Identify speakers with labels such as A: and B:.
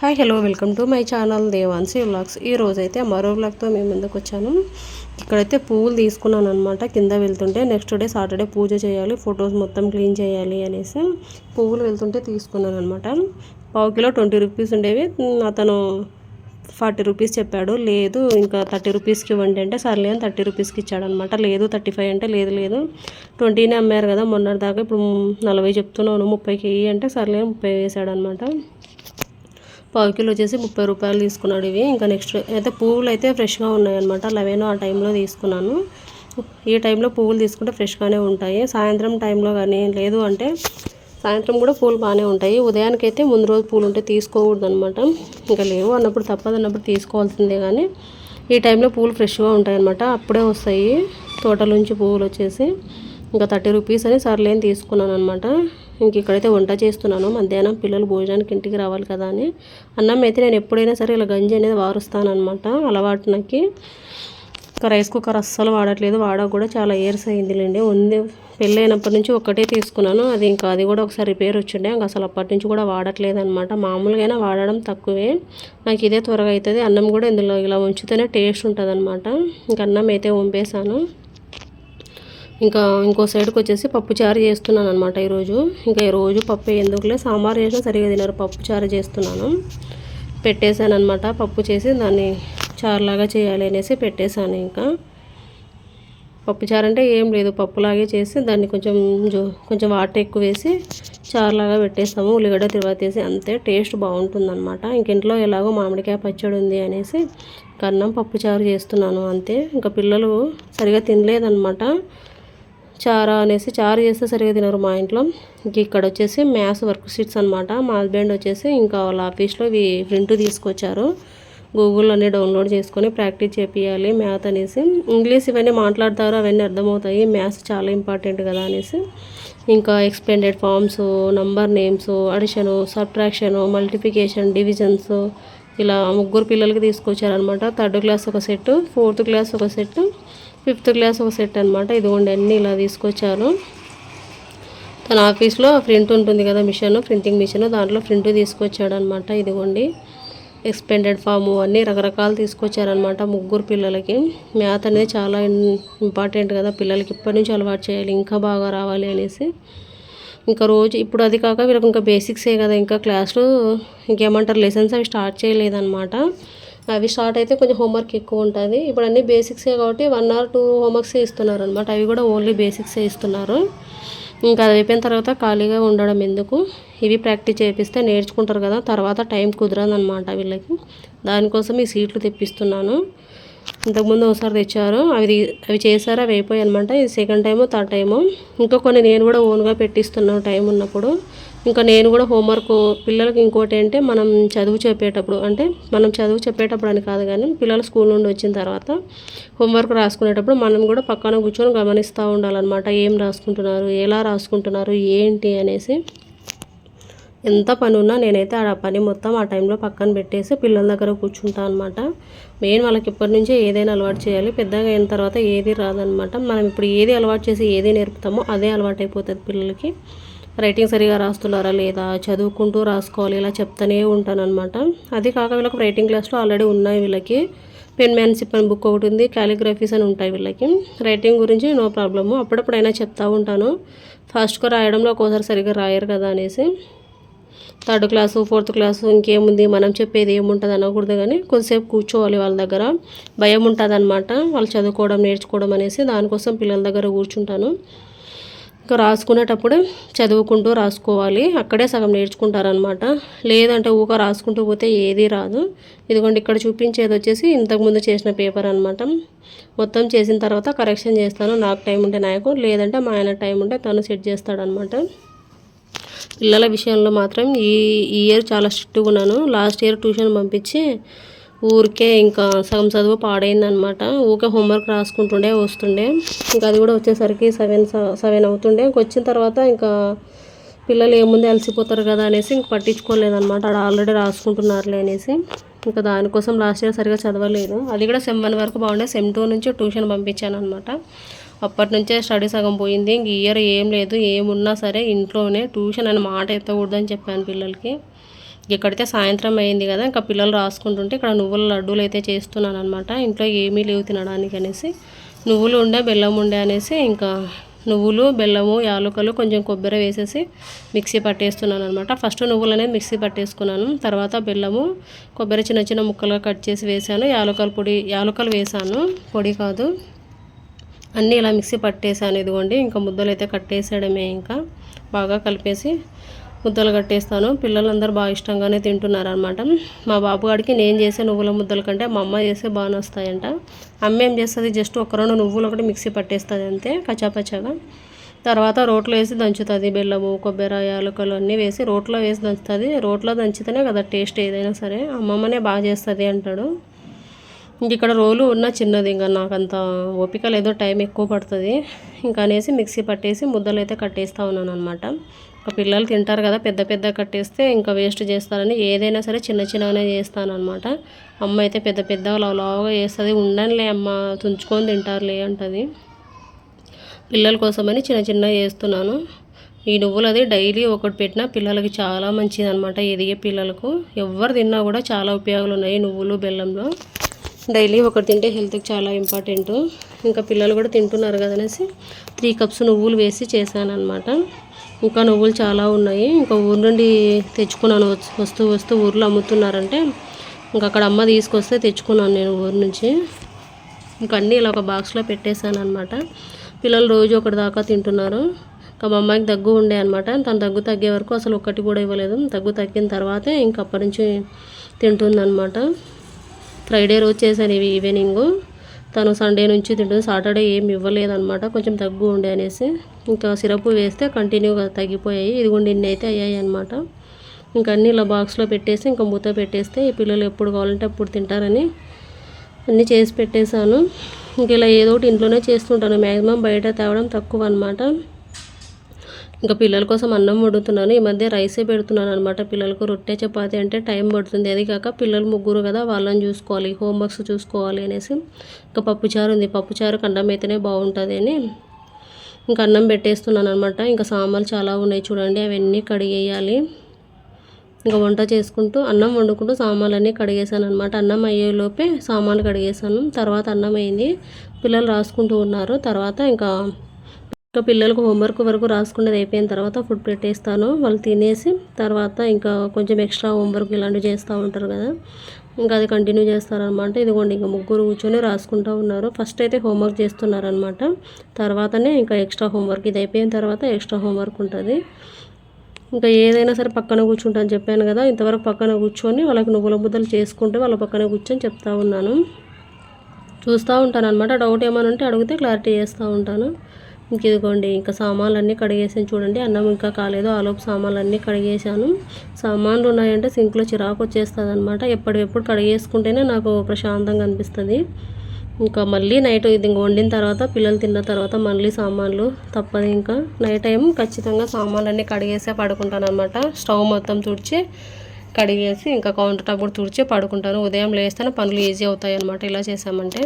A: Hi hello welcome to my channel Devanshi vlogs ఈ రోజైతే మరో వ్లాగ్తో మేము ముందుకు వచ్చాను ఇక్కడైతే పువ్వులు తీసుకున్నాను అనమాట కింద వెళ్తుంటే నెక్స్ట్ డే సాటర్డే పూజ చేయాలి ఫొటోస్ మొత్తం క్లీన్ చేయాలి అనేసి పువ్వులు వెళ్తుంటే తీసుకున్నాను అనమాట పావు కిలో ట్వంటీ రూపీస్ ఉండేవి. అతను ఫార్టీ రూపీస్ చెప్పాడు. లేదు ఇంకా థర్టీ రూపీస్కి ఇవ్వండి అంటే సర్లే అని థర్టీ రూపీస్కి ఇచ్చాడనమాట లేదు థర్టీ ఫైవ్ అంటే లేదు లేదు. ట్వంటీనే అమ్మారు కదా మొన్నటిదాకా ఇప్పుడు నలభై చెప్తున్నాను ముప్పైకి అంటే సర్లే ముప్పై వేసాడనమాట పావు కిలో వచ్చేసి ముప్పై రూపాయలు తీసుకున్నాడు ఇవి. ఇంకా నెక్స్ట్ అయితే పువ్వులు అయితే ఫ్రెష్గా ఉన్నాయన్నమాట. లెవెన్ ఆ టైంలో తీసుకున్నాను. ఈ టైంలో పువ్వులు తీసుకుంటే ఫ్రెష్గానే ఉంటాయి. సాయంత్రం టైంలో కానీ లేదు అంటే సాయంత్రం కూడా పూలు బాగానే ఉంటాయి. ఉదయానికైతే ముందు రోజు పూలు ఉంటే తీసుకోకూడదు అనమాట ఇంకా లేవు అన్నప్పుడు తప్పదు అన్నప్పుడు తీసుకోవాల్సిందే కానీ ఈ టైంలో పూలు ఫ్రెష్గా ఉంటాయన్నమాట. అప్పుడే వస్తాయి. తోటలోంచి పువ్వులు వచ్చేసి ఇంకా థర్టీ రూపీస్ అని సర్లేని తీసుకున్నాను అనమాట ఇంక ఇక్కడైతే వంట చేస్తున్నాను. మధ్యాహ్నం పిల్లలు భోజనానికి ఇంటికి రావాలి కదా అని. అన్నం అయితే నేను ఎప్పుడైనా సరే ఇలా గంజి అనేది వారుస్తాను అనమాట అలవాటు నాకు రైస్ కుక్కర్ అస్సలు వాడట్లేదు. వాడక కూడా చాలా ఇయర్స్ అయిందిలేండి. ఉంది. పెళ్ళైనప్పటి నుంచి ఒక్కటే తీసుకున్నాను. అది ఇంకా అది కూడా ఒకసారి రిపేర్ వచ్చిండే. ఇంకా అసలు అప్పటి నుంచి కూడా వాడట్లేదు అనమాట మామూలుగానే వాడడం తక్కువే. నాకు ఇదే త్వరగా అవుతుంది అన్నం కూడా ఇందులో ఇలా ఉంచితేనే టేస్ట్ ఉంటుంది అనమాట ఇంకా అన్నం అయితే వంపేశాను. ఇంకా ఇంకో సైడ్కి వచ్చేసి పప్పు చారు చేస్తున్నాను అనమాట ఈరోజు. ఇంకా ఈరోజు పప్పు ఎందుకులే సాంబార్ చేసినా సరిగా తినరు. పప్పు చారు చేస్తున్నాను. పెట్టేశాను అనమాట పప్పు చేసి దాన్ని చారులాగా చేయాలి అనేసి పెట్టేశాను ఇంకా. పప్పు చారు అంటే ఏం లేదు. పప్పులాగే చేసి దాన్ని కొంచెం కొంచెం వాటర్ ఎక్కువ వేసి చారులాగా పెట్టేస్తాము. ఉల్లిగడ్డ తిరువాత వేసి అంతే. టేస్ట్ బాగుంటుందన్నమాట. ఇంక ఇంట్లో ఎలాగో మామిడికాయ పచ్చడి ఉంది అనేసి కన్నం పప్పు చారు చేస్తున్నాను అంతే. ఇంకా పిల్లలు సరిగా తినలేదన్నమాట. చారా అనేసి చారు చేస్తే సరిగా తినరు మా ఇంట్లో. ఇంక ఇక్కడ వచ్చేసి మ్యాథ్స్ వర్క్ షీట్స్ అనమాట మా హస్బెండ్ వచ్చేసి ఇంకా వాళ్ళ ఆఫీస్లో ఇవి ప్రింట్ తీసుకొచ్చారు. గూగుల్లోనే డౌన్లోడ్ చేసుకొని ప్రాక్టీస్ చేపియాలి మ్యాథ్ అనేసి. ఇంగ్లీష్ ఇవన్నీ మాట్లాడతారు అవన్నీ అర్థమవుతాయి. మ్యాథ్స్ చాలా ఇంపార్టెంట్ కదా అనేసి. ఇంకా expanded forms number names addition subtraction multiplication divisions ఇలా ముగ్గురు పిల్లలకి తీసుకొచ్చారనమాట థర్డ్ క్లాస్ ఒక సెట్ ఫోర్త్ క్లాస్ ఒక సెట్ ఫిఫ్త్ క్లాస్ ఒక సెట్ అనమాట ఇదిగోండి అన్నీ ఇలా తీసుకొచ్చాను. తన ఆఫీస్లో ప్రింట్ ఉంటుంది కదా మిషన్ ప్రింటింగ్ మిషన్ దాంట్లో ప్రింట్ తీసుకొచ్చాడు అనమాట ఇదిగోండి ఎక్స్పెండెడ్ ఫాము అన్నీ రకరకాలు తీసుకొచ్చారనమాట ముగ్గురు పిల్లలకి. మ్యాథ్ అనేది చాలా ఇంపార్టెంట్ కదా పిల్లలకి ఇప్పటి నుంచి అలవాటు చేయాలి ఇంకా బాగా రావాలి అనేసి. ఇంకా రోజు ఇప్పుడు అది కాక వీళ్ళకి ఇంకా బేసిక్సే కదా ఇంకా క్లాసులు ఇంకేమంటారు లెసన్స్ అవి స్టార్ట్ చేయలేదన్నమాట. అవి స్టార్ట్ అయితే కొంచెం హోంవర్క్ ఎక్కువ ఉంటుంది. ఇప్పుడు అన్ని బేసిక్సే కాబట్టి వన్ ఆర్ టూ హోంవర్క్సే ఇస్తున్నారు అనమాట అవి కూడా ఓన్లీ బేసిక్సే ఇస్తున్నారు. ఇంకా అది అయిపోయిన తర్వాత ఖాళీగా ఉండడం ఎందుకు? ఇవి ప్రాక్టీస్ చేపిస్తే నేర్చుకుంటారు కదా తర్వాత టైం కుదరదనమాట వీళ్ళకి. దానికోసం ఈ సీట్లు తెప్పిస్తున్నాను. ఇంతకుముందు ఒకసారి తెచ్చారు. అవి అవి చేశారు అవి అయిపోయాయి అనమాట ఇది సెకండ్ టైము థర్డ్ టైము. ఇంకా కొన్ని నేను కూడా ఓన్గా పెట్టిస్తున్నాను టైం ఉన్నప్పుడు ఇంకా నేను కూడా హోంవర్క్ పిల్లలకి ఇంకోటి అంటే మనం చదువు చెప్పేటప్పుడు అంటే మనం చదువు చెప్పేటప్పుడు అని కాదు కానీ పిల్లలు స్కూల్ నుండి వచ్చిన తర్వాత హోంవర్క్ రాసుకునేటప్పుడు మనం కూడా పక్కన కూర్చొని గమనిస్తూ ఉండాలన్నమాట. ఏం రాసుకుంటున్నారు? ఎలా రాసుకుంటున్నారు? ఏంటి అనేసి. ఎంత పని ఉన్నా నేనైతే ఆ పని మొత్తం ఆ టైంలో పక్కన పెట్టేసి పిల్లల దగ్గర కూర్చుంటా అనమాట మెయిన్ వాళ్ళకి ఇప్పటి నుంచే ఏదైనా అలవాటు చేయాలి. పెద్దగా అయిన తర్వాత ఏది రాదనమాట మనం ఇప్పుడు ఏది అలవాటు చేసి ఏది నేర్పుతామో అదే అలవాటు అయిపోతుంది పిల్లలకి. రైటింగ్ సరిగా రాస్తున్నారా లేదా చదువుకుంటూ రాసుకోవాలి ఇలా చెప్తానే ఉంటాను అనమాట అది కాక వీళ్ళకి రైటింగ్ క్లాస్లో ఆల్రెడీ ఉన్నాయి వీళ్ళకి. పెన్ మ్యాన్షిప్ అని బుక్ ఒకటి ఉంది క్యాలిగ్రఫీస్ అని ఉంటాయి వీళ్ళకి. రైటింగ్ గురించి నో ప్రాబ్లము అప్పుడప్పుడైనా చెప్తా ఉంటాను. ఫాస్ట్గా రాయడంలో ఒక్కోసారి సరిగ్గా రాయరు కదా అనేసి. థర్డ్ క్లాసు ఫోర్త్ క్లాసు ఇంకేముంది మనం చెప్పేది ఏముంటుంది అనకూడదు కానీ కొద్దిసేపు కూర్చోవాలి వాళ్ళ దగ్గర. భయం ఉంటుంది అనమాట వాళ్ళు చదువుకోవడం నేర్చుకోవడం అనేసి దానికోసం పిల్లల దగ్గర కూర్చుంటాను. రాసుకునేటప్పుడు చదువుకుంటూ రాసుకోవాలి. అక్కడే సగం నేర్చుకుంటారనమాట లేదంటే ఊక రాసుకుంటూ పోతే ఏది రాదు. ఇదిగోండి ఇక్కడ చూపించేది వచ్చేసి ఇంతకుముందు చేసిన పేపర్ అనమాట మొత్తం చేసిన తర్వాత కరెక్షన్ చేస్తాను. నాకు టైం ఉంటే నాకు లేదంటే మా ఆయన టైం ఉంటే తను సెట్ చేస్తాడనమాట పిల్లల విషయంలో మాత్రం ఈ ఇయర్ చాలా స్ట్రిక్ట్గా ఉన్నాను. లాస్ట్ ఇయర్ ట్యూషన్ పంపించి ఊరికే ఇంకా సగం చదువు పాడైందనమాట. ఊరికే హోంవర్క్ రాసుకుంటుండే వస్తుండే. ఇంకా అది కూడా వచ్చేసరికి సెవెన్ సెవెన్ అవుతుండే. వచ్చిన తర్వాత ఇంకా పిల్లలు ఏముంది అలసిపోతారు కదా అనేసి ఇంక పట్టించుకోలేదనమాట. ఆడ ఆల్రెడీ రాసుకుంటున్నారులే అనేసి. ఇంకా దానికోసం లాస్ట్ ఇయర్ సరిగా చదవలేదు. అది కూడా సెమ్ వన్ వరకు బాగుండే. సెమ్ టూ నుంచి ట్యూషన్ పంపించాను అనమాట అప్పటి నుంచే స్టడీ సగం పోయింది. ఇంక ఇయర్ ఏం లేదు. ఏమున్నా సరే ఇంట్లోనే ట్యూషన్ అని మాట ఎత్తకూడదని చెప్పాను పిల్లలకి. ఇక్కడైతే సాయంత్రం అయింది కదా ఇంకా పిల్లలు రాసుకుంటుంటే ఇక్కడ నువ్వుల లడ్డూలు అయితే చేస్తున్నాను అనమాట ఇంట్లో ఏమీ లేవు తినడానికి అనేసి. నువ్వులు ఉండే బెల్లం ఉండే అనేసి ఇంకా నువ్వులు బెల్లము యాలకులు కొంచెం కొబ్బరి వేసేసి మిక్సీ పట్టేస్తున్నాను అనమాట ఫస్ట్ నువ్వులు అనేది మిక్సీ పట్టేసుకున్నాను. తర్వాత బెల్లము కొబ్బరి చిన్న చిన్న ముక్కలుగా కట్ చేసి వేసాను యాలకల పొడి యాలకలు వేసాను పొడి కాదు. అన్నీ ఇలా మిక్సీ పట్టేసాను ఇదిగోండి. ఇంకా ముద్దలు అయితే కట్టేసాడమే ఇంకా. బాగా కలిపేసి ముద్దలు కట్టేస్తాను. పిల్లలందరూ బాగా ఇష్టంగానే తింటున్నారనమాట మా బాబుగాడికి నేను చేసే నువ్వుల ముద్దల కంటే మా అమ్మ చేసే బాగానే వస్తాయంట. అమ్మ ఏం చేస్తుంది? జస్ట్ ఒక రెండు నువ్వులు ఒకటి మిక్సీ పట్టేస్తుంది అంతే కచాపచాగా. తర్వాత రోట్లో వేసి దంచుతుంది. బెల్లము కొబ్బరి యాలకలు అన్నీ వేసి రోట్లో వేసి దంచుతుంది. రోట్లో దంచితేనే కదా టేస్ట్ ఏదైనా సరే. అమ్మమ్మనే బాగా చేస్తుంది అంటాడు. ఇంక ఇక్కడ రోలు ఉన్న చిన్నది ఇంకా నాకు అంత ఓపిక లేదో టైం ఎక్కువ పడుతుంది. ఇంకా అనేసి మిక్సీ పట్టేసి ముద్దలు అయితే కట్టేస్తూ ఉన్నాను అనమాట ఒక పిల్లలు తింటారు కదా పెద్ద పెద్ద కట్టేస్తే ఇంకా వేస్ట్ చేస్తారని ఏదైనా సరే చిన్న చిన్నగానే చేస్తాను అనమాట అమ్మ అయితే పెద్ద పెద్దగా లావుగా చేస్తుంది ఉండనులే అమ్మ తుంచుకొని తింటారులే అంటుంది. పిల్లల కోసమని చిన్న చిన్న చేస్తున్నాను. ఈ నువ్వులు అది డైలీ ఒకటి పెట్టినా పిల్లలకి చాలా మంచిది అనమాట ఎదిగే పిల్లలకు. ఎవరు తిన్నా కూడా చాలా ఉపయోగాలు ఉన్నాయి నువ్వులు బెల్లంలో. డైలీ ఒకటి తింటే హెల్త్కి చాలా ఇంపార్టెంట్. ఇంకా పిల్లలు కూడా తింటున్నారు కదనేసి త్రీ కప్స్ నువ్వులు వేసి చేశాను అనమాట ఇంకా నువ్వులు చాలా ఉన్నాయి. ఇంకా ఊరు నుండి తెచ్చుకున్నాను. వస్తూ వస్తూ ఊర్లో అమ్ముతున్నారంటే ఇంకా అక్కడ అమ్మ తీసుకొస్తే తెచ్చుకున్నాను నేను ఊరు నుంచి. ఇంకా అన్నీ ఇలా ఒక బాక్స్లో పెట్టేశాను అనమాట పిల్లలు రోజు ఒకటి దాకా తింటున్నారు. ఇంకా మా అమ్మాయికి దగ్గు ఉండే అనమాట తను దగ్గు తగ్గే వరకు అసలు ఒక్కటి కూడా ఇవ్వలేదు. దగ్గు తగ్గిన తర్వాతే ఇంక అప్పటి నుంచి తింటుందన్నమాట. ఫ్రైడే రోజు చేశాను ఇవి ఈవినింగ్. తను సండే నుంచి తింటుంది. సాటర్డే ఏం ఇవ్వలేదనమాట కొంచెం తగ్గు ఉండే అనేసి. ఇంకా సిరప్ వేస్తే కంటిన్యూగా తగ్గిపోయాయి. ఇదిగోండి ఇన్ని అయితే అయ్యాయి అనమాట ఇంకా అన్నీ ఇలా బాక్స్లో పెట్టేసి ఇంకా మూత పెట్టేస్తే ఈ పిల్లలు ఎప్పుడు కావాలంటే అప్పుడు తింటారని అన్నీ చేసి పెట్టేశాను. ఇంక ఇలా ఏదో ఒకటి ఇంట్లోనే చేస్తుంటాను. మ్యాక్సిమం బయట తేవడం తక్కువ అనమాట ఇంకా పిల్లల కోసం అన్నం వండుతున్నాను. ఈ మధ్య రైసే పెడుతున్నాను అనమాట పిల్లలకు రొట్టె చపాతి అంటే టైం పడుతుంది. అది కాక పిల్లలు ముగ్గురు కదా వాళ్ళని చూసుకోవాలి హోంవర్క్స్ చూసుకోవాలి అనేసి. ఇంకా పప్పుచారు ఉంది. పప్పుచారు అన్నం అయితేనే బాగుంటుంది అని ఇంకా అన్నం పెట్టేస్తున్నాను అనమాట ఇంకా సామాన్లు చాలా ఉన్నాయి చూడండి. అవన్నీ కడిగేయాలి. ఇంకా వంట చేసుకుంటూ అన్నం వండుకుంటూ సామాన్లన్నీ కడిగేసాను అనమాట అన్నం అయ్యేలోపే సామాన్లు కడిగేసాను తర్వాత అన్నం అయింది. పిల్లలు రాసుకుంటూ ఉన్నారు. తర్వాత ఇంకా ఇంకా పిల్లలకు హోంవర్క్ వరకు రాసుకునేది అయిపోయిన తర్వాత ఫుడ్ పెట్టేస్తాను వాళ్ళు తినేసి తర్వాత ఇంకా కొంచెం ఎక్స్ట్రా హోంవర్క్ ఇలాంటివి చేస్తూ ఉంటారు కదా. ఇంకా అది కంటిన్యూ చేస్తారనమాట. ఇదిగోండి ఇంకా ముగ్గురు కూర్చొని రాసుకుంటూ ఉన్నారు. ఫస్ట్ అయితే హోంవర్క్ చేస్తున్నారనమాట. తర్వాతనే ఇంకా ఎక్స్ట్రా హోంవర్క్ ఇది అయిపోయిన తర్వాత ఎక్స్ట్రా హోంవర్క్ ఉంటుంది. ఇంకా ఏదైనా సరే పక్కన కూర్చుంటాను చెప్పాను కదా. ఇంతవరకు పక్కన కూర్చొని వాళ్ళకి నువ్వుల బుద్దలు చేసుకుంటే వాళ్ళ పక్కన కూర్చొని చెప్తా ఉన్నాను. చూస్తూ ఉంటాను అనమాట డౌట్ ఏమైనా ఉంటే అడిగితే క్లారిటీ చేస్తూ ఉంటాను. ఇంక ఇదిగోండి ఇంకా సామాన్లన్నీ కడిగేసాను. చూడండి అన్నం ఇంకా కాలేదు. ఆలోపు సామాన్లన్నీ కడిగేసాను సామాన్లు ఉన్నాయంటే సింక్లో చిరాకు వచ్చేస్తుంది అనమాట ఎప్పటికెప్పుడు కడిగేసుకుంటేనే నాకు ప్రశాంతంగా అనిపిస్తుంది. ఇంకా మళ్ళీ నైట్ ఇది వండిన తర్వాత పిల్లలు తిన్న తర్వాత మళ్ళీ సామాన్లు తప్పదు ఇంకా. నైట్ టైం ఖచ్చితంగా సామాన్లన్నీ కడిగేసే పడుకుంటాను అనమాట స్టవ్ మొత్తం తుడిచి కడిగేసి ఇంకా కౌంటర్ టాప్ కూడా తుడిచి పడుకుంటాను. ఉదయం లేస్తేనే పనులు ఈజీ అవుతాయి అనమాట ఇలా చేసామంటే